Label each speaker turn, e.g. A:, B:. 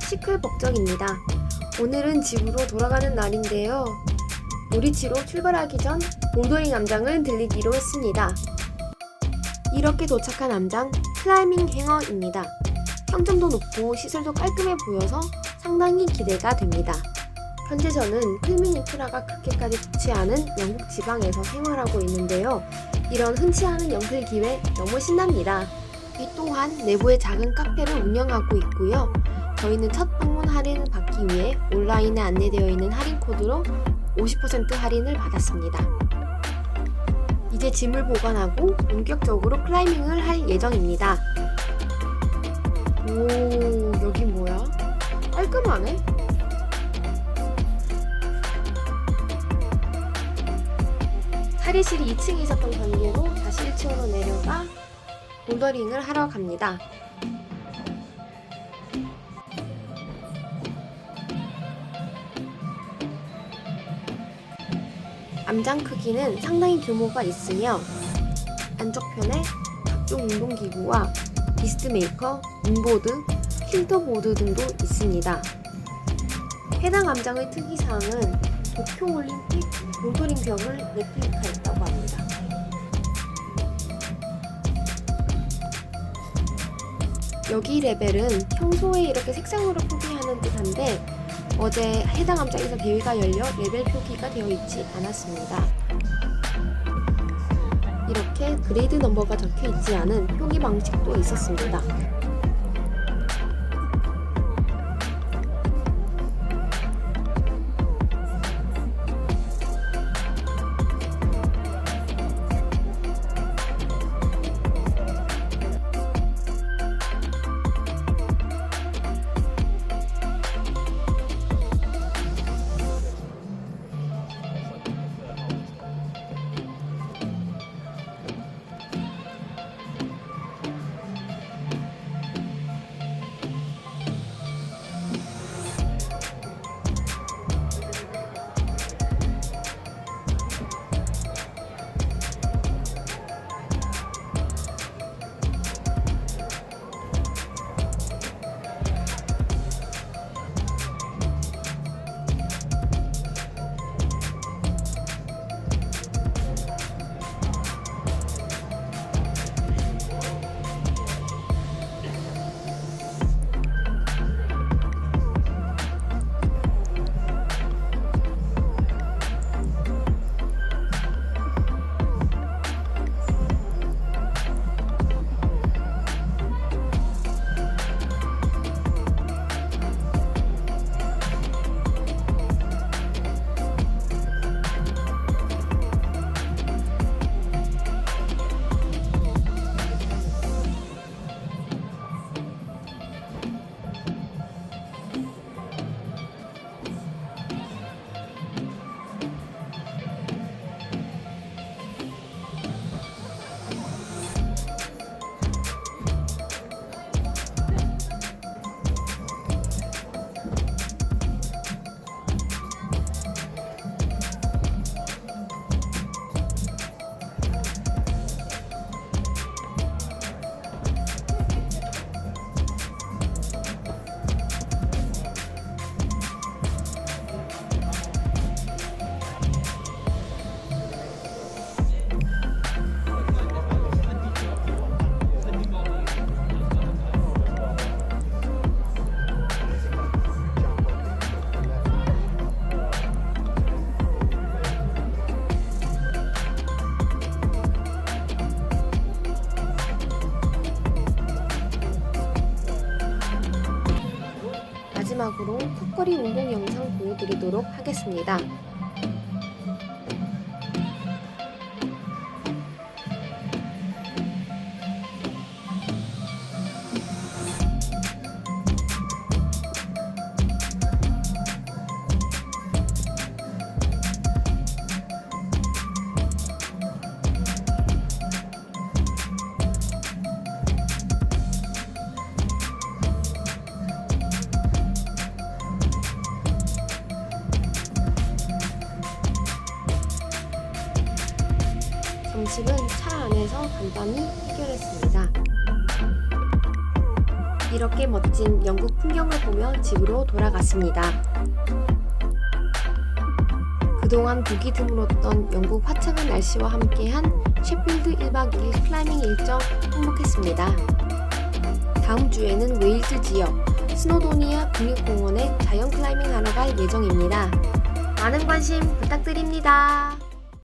A: 시끌벅적입니다. 오늘은 집으로 돌아가는 날인데요. 놀이치로 출발하기 전 봉돌이 남장을 들리기로 했습니다. 이렇게 도착한 남장 클라이밍 행어입니다. 평점도 높고 시설도 깔끔해 보여서 상당히 기대가 됩니다. 현재 저는 클밍 인프라가 그렇게까지 좋지 않은 영국 지방에서 생활하고 있는데요. 이런 흔치 않은 연클 기회 너무 신납니다. 이 또한 내부에 작은 카페를 운영하고 있고요. 저희는 첫 방문 할인을 받기 위해 온라인에 안내되어 있는 할인 코드로 50% 할인을 받았습니다. 이제 짐을 보관하고 본격적으로 클라이밍을 할 예정입니다. 오, 여기 뭐야? 깔끔하네? 탈의실이 2층에 있었던 관계로 다시 1층으로 내려가 볼더링을 하러 갑니다. 암장 크기는 상당히 규모가 있으며 안쪽편에 각종 운동기구와 비스트메이커, 인보드, 필더보드 등도 있습니다. 해당 암장의 특이사항은 도쿄올림픽 볼더링 벽을 레플리카했다고 합니다. 여기 레벨은 평소에 이렇게 색상으로 표기하는 듯한데 어제 해당 암장에서 대회가 열려 레벨 표기가 되어 있지 않았습니다. 이렇게 그레이드 넘버가 적혀 있지 않은 표기 방식도 있었습니다. 마지막으로 턱걸이 운동 영상 보여드리도록 하겠습니다. 점심은 차 안에서 간단히 해결했습니다. 이렇게 멋진 영국 풍경을 보며 집으로 돌아갔습니다. 그동안 보기 드물었던 영국 화창한 날씨와 함께한 셰필드 1박 2일 클라이밍 일정 행복했습니다. 다음 주에는 웨일즈 지역 스노도니아 국립공원에 자연 클라이밍 하러 갈 예정입니다. 많은 관심 부탁드립니다.